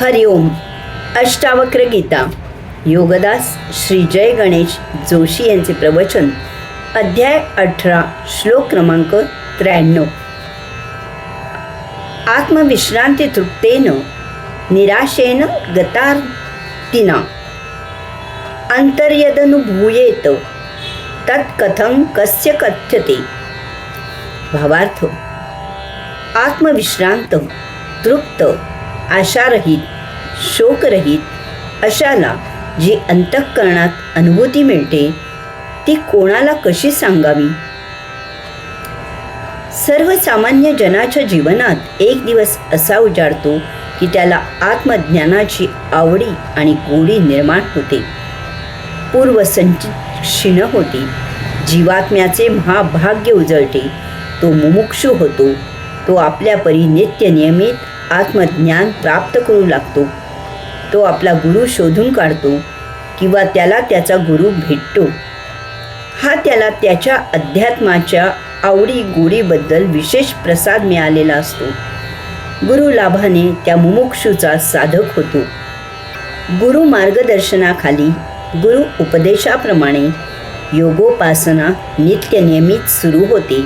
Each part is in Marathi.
हरिओम अष्टावक्र गीता. योगदास श्री जय गणेश जोशी यांचे प्रवचन अध्याय अठरा श्लोक क्रमांक त्र्याण्णव. आत्मविश्रांती तृप्तेन निराशेन गतार्तिना. अंतर्यदनुभूयेत तत्कथं कस्य कथ्यते. भावार्थ आत्मविश्रांत तृप्त. आशारहित शोकरहित अशाला जी अंतःकरणात अनुभूती मिळते ती कोणाला कशी सांगावी? सर्वसामान्य जनाच्या जीवनात एक दिवस असा उजाडतो की त्याला आत्मज्ञानाची आवडी आणि गोडी निर्माण होते. पूर्वसंचित क्षीण होते. जीवात्म्याचे महाभाग्य उजळते. तो मुमुक्षू होतो. तो आपल्या परी नित्य नियमित आत्मज्ञान प्राप्त करू लागतो. तो आपला गुरु शोधून काढतो किंवा त्याला त्याचा गुरु भेटतो. हा त्याला त्याच्या अध्यात्माच्या आवडी गोडीबद्दल विशेष प्रसाद मिळालेला असतो. गुरु लाभाने त्या मुमुक्षूचा साधक होतो. गुरु मार्गदर्शनाखाली गुरु उपदेशाप्रमाणे योगोपासना नित्य नियमित सुरू होते.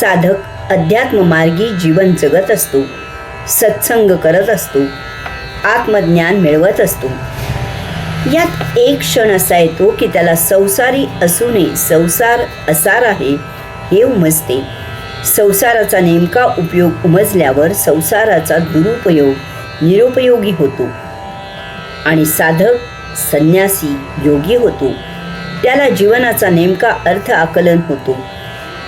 साधक अध्यात्ममार्गी जीवन जगत असतो. सत्संग करत असतो. आत्मज्ञान मिळवत असतो. यात एक क्षण असा येतो की त्याला संसारी असूने संसार असार आहे हे उमजते. संसाराचा नेमका उपयोग उमजल्यावर संसाराचा दुरुपयोग निरुपयोगी होतो. आणि साधक संन्यासी योगी होतो. त्याला जीवनाचा नेमका अर्थ आकलन होतो.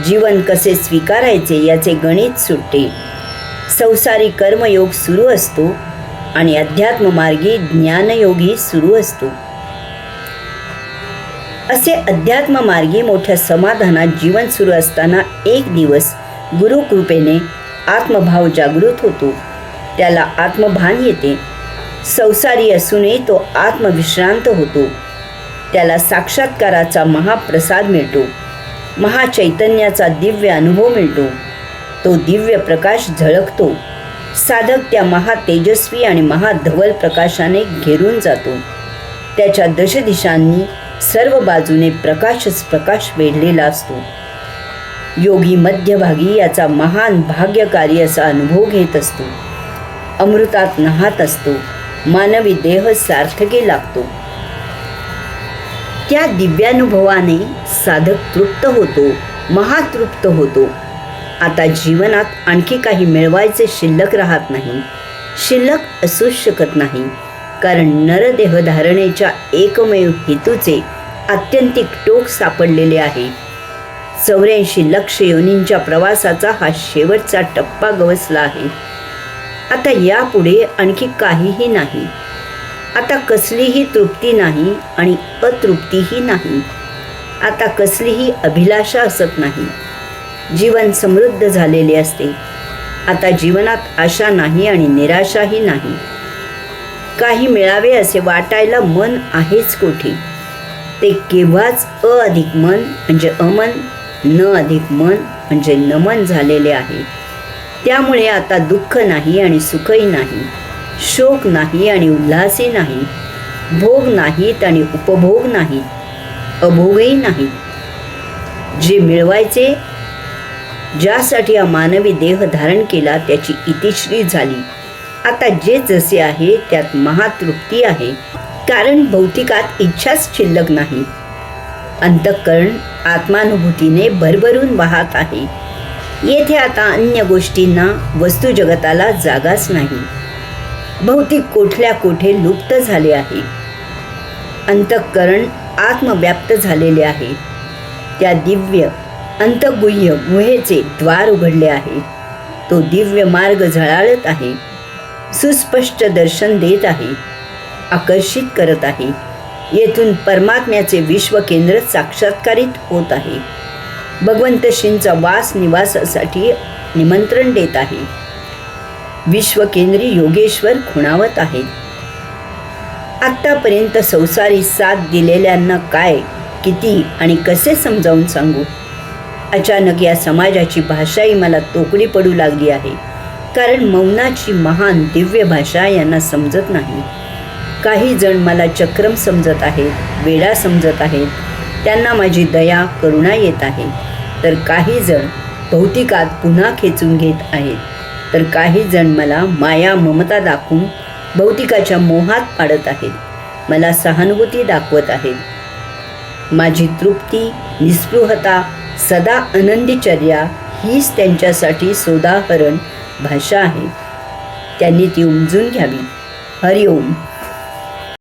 जीवन कसे स्वीकारायचे याचे गणित सुटते. संसारी कर्मयोग सुरू असतो आणि अध्यात्ममार्गी ज्ञानयोगी सुरू असतो. असे अध्यात्ममार्गी मोठ्या समाधानात जीवन सुरू असताना एक दिवस गुरुकृपेने आत्मभाव जागृत होतो. त्याला आत्मभान येते. संसारी असूनही तो आत्मविश्रांत होतो. त्याला साक्षात्काराचा महाप्रसाद मिळतो. महाचैतन्याचा दिव्य अनुभव मिळतो. तो दिव्य प्रकाश झळकतो. साधक त्या महा तेजस्वी आणि महाधवल प्रकाशाने घेरून जातो. त्याच्या दशदिशांनी सर्व बाजूने प्रकाशच प्रकाश वेढलेला असतो. योगी मध्यभागी याचा महान भाग्यकारी असा अनुभव घेत असतो. अमृतात नहात असतो. मानवी देह सार्थके लागतो. त्या दिव्यानुभवाने साधक तृप्त होतो महातृप्त होतो. आता जीवनात आणखी काही मिळवायचे शिल्लक राहत नाही. शिल्लक असूच शकत नाही. कारण नरदेह धारणेच्या एकमेव हेतूचे आत्यंतिक टोक सापडलेले आहे. चौऱ्याऐंशी लक्ष योनींच्या प्रवासाचा हा शेवटचा टप्पा गवसला आहे. आता यापुढे आणखी काहीही नाही. आता कसलीही तृप्ती नाही आणि अतृप्तीही नाही. आता कसलीही अभिलाषा असत नाही. जीवन समृद्ध झालेले असते. आता जीवनात आशा नाही आणि निराशाही नाही. काही मिळावे असे वाटायला मन आहेच कोठे? ते केव्हाच अ अधिक मन म्हणजे अमन न अधिक मन म्हणजे नमन झालेले आहे. त्यामुळे आता दुःख नाही आणि सुखही नाही शोक नाही आणि उल्हासही नाही भोग नाहीत आणि उपभोग नाहीत अभोगही नाहीत. जे मिळवायचे ज्यासाठी हा मानवी देह धारण केला त्याची इतिश्री झाली. आता जे जसे आहे त्यात महातृप्ती आहे. कारण भौतिकात इच्छाच शिल्लक नाही. अंतःकरण आत्मानुभूतीने भरभरून वाहत आहे. येथे आता अन्य गोष्टींना वस्तू जगताला जागाच नाही. भौतिक कोठल्या कोठे लुप्त झाले आहे. अंतःकरण आत्मव्याप्त झालेले आहे. त्या दिव्य अंतगुह्य गुहेचे द्वार उघडले आहे. तो दिव्य मार्ग झळाळत आहे. सुस्पष्ट दर्शन देत आहे. आकर्षित करत आहे. येथून परमात्म्याचे विश्वकेंद्र साक्षात्कारित होत आहे. भगवंत भगवंतशींचा वास निवासासाठी निमंत्रण देत आहे. विश्वकेंद्री योगेश्वर खुणावत आहेत आत्तापर्यंत संसारी साथ दिलेल्यांना काय किती आणि कसे समजावून सांगू? अचानक या समाजाची भाषाही मला तोकडी पडू लागली आहे. कारण मौनाची महान दिव्य भाषा यांना समजत नाही. काही जण मला चक्रम समजत आहेत वेडा समजत आहेत. त्यांना माझी दया करुणा येत आहे. तर काही जण भौतिकात पुन्हा खेचून घेत आहेत. तर काही जण मला माया ममता दाखवून भौतिकाच्या मोहात पाडत आहेत. मला सहानुभूती दाखवत आहेत. माझी तृप्ती निस्पृहता सदा आनंदीचर्या हीच त्यांच्यासाठी सोदाहरण भाषा आहे. त्यांनी ती उमजून घ्यावी. हरिओम.